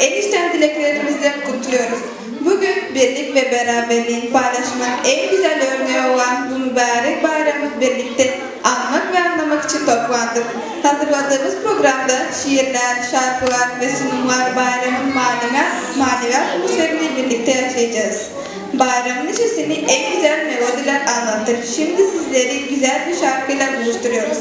enişten dileklerimizle kutluyoruz. Bugün birlik ve beraberliğin paylaşmanın en güzel örneği olan bu mübarek bayramı birlikte anmak ve anlamak için toplandık. Hazırladığımız programda şiirler, şarkılar ve sunumlar bayramın maneviyat, maneviyat atmosferini birlikte yaşayacağız. Bayramın içesini en güzel melodiler anlatır. Şimdi sizleri güzel bir şarkıyla buluşturuyoruz.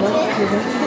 我们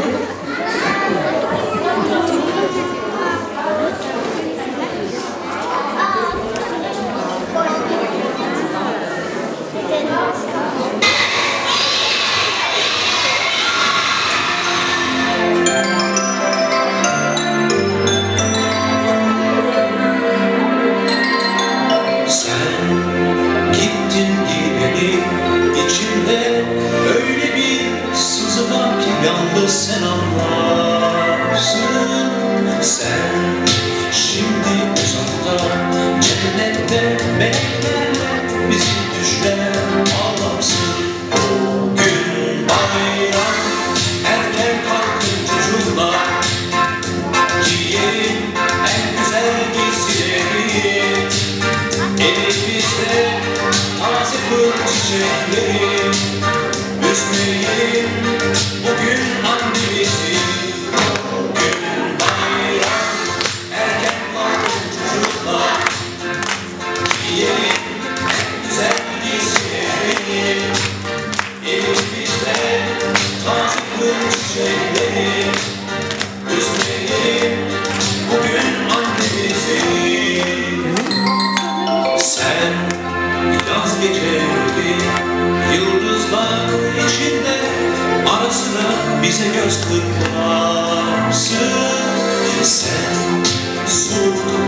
Söyle sen, sordum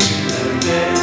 ben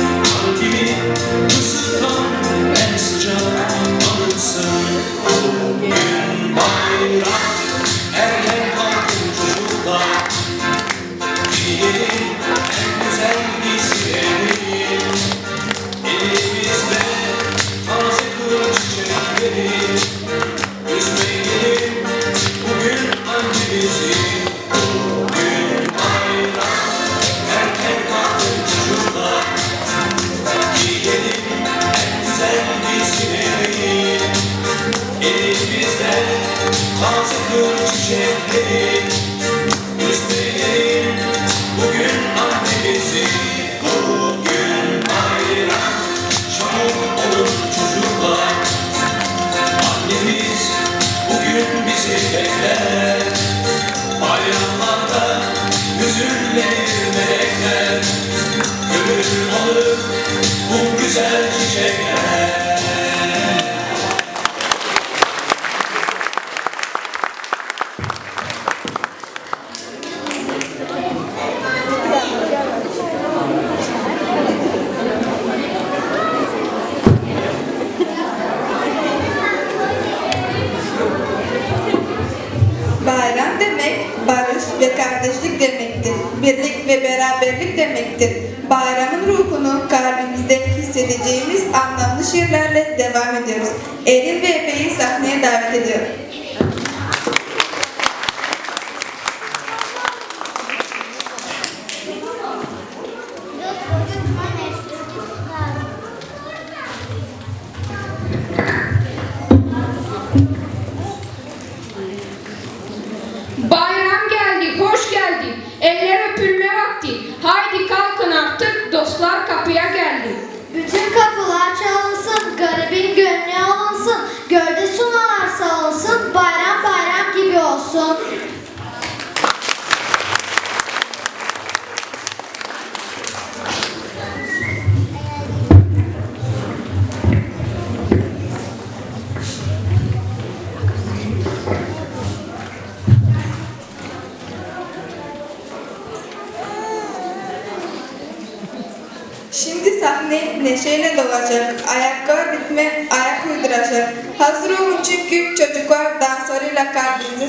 ettim. Bayramın ruhunu kalbimizde hissedeceğimiz anlamlı şiirlerle devam ediyoruz. Elin ve Epe'yi sahneye davet ediyorum. we are good. Uyduracak. Hazır olun çünkü çocuklar danslarıyla kalbinizi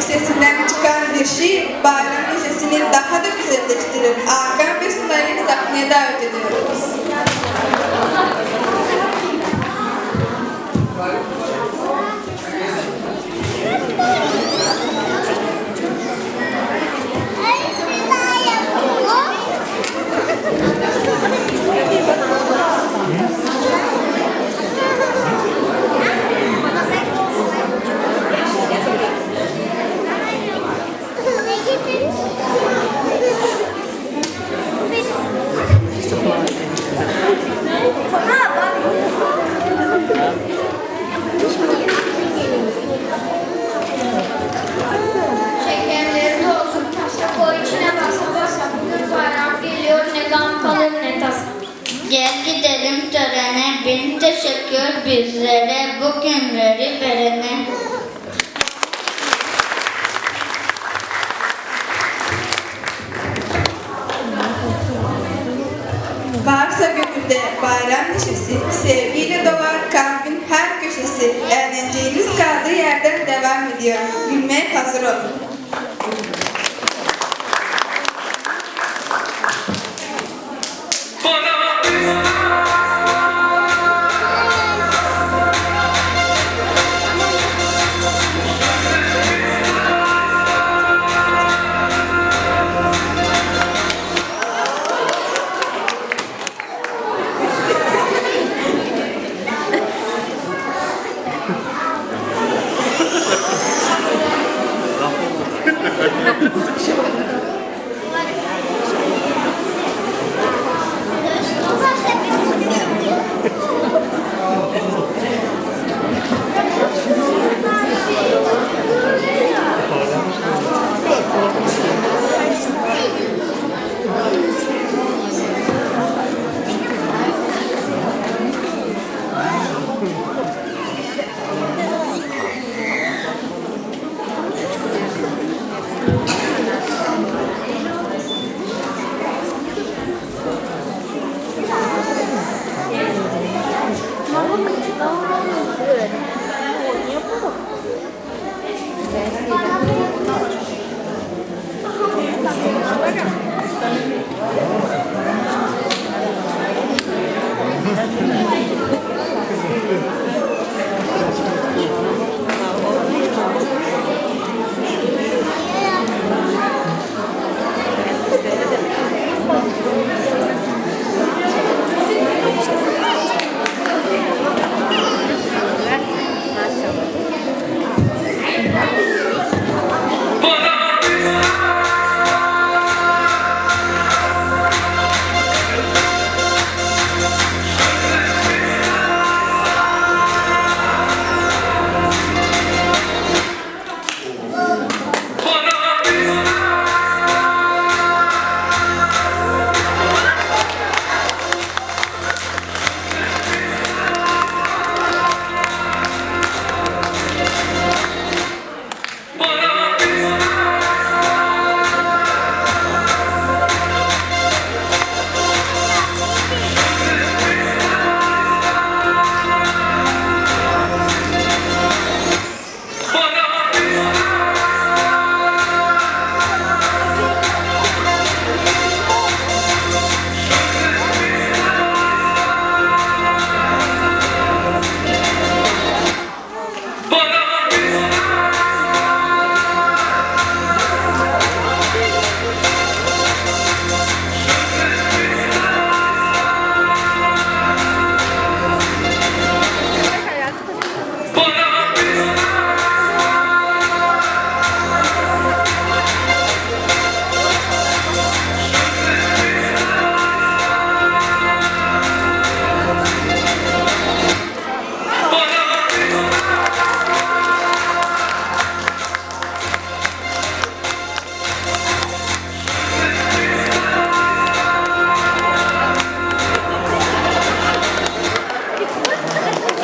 sesinden çıkan bir şiir bayram neşesini daha da güzelleştirir. Hakan ve Sunay'ı sahneye davet ediyoruz. Teşekkür bizlere bu günleri verene. Varsa gönülde bayram neşesi, sevgiyle dolar kalbin her köşesi. Eğleneceğiniz kaldığı yerden devam ediyor. Gülmeye hazır olun.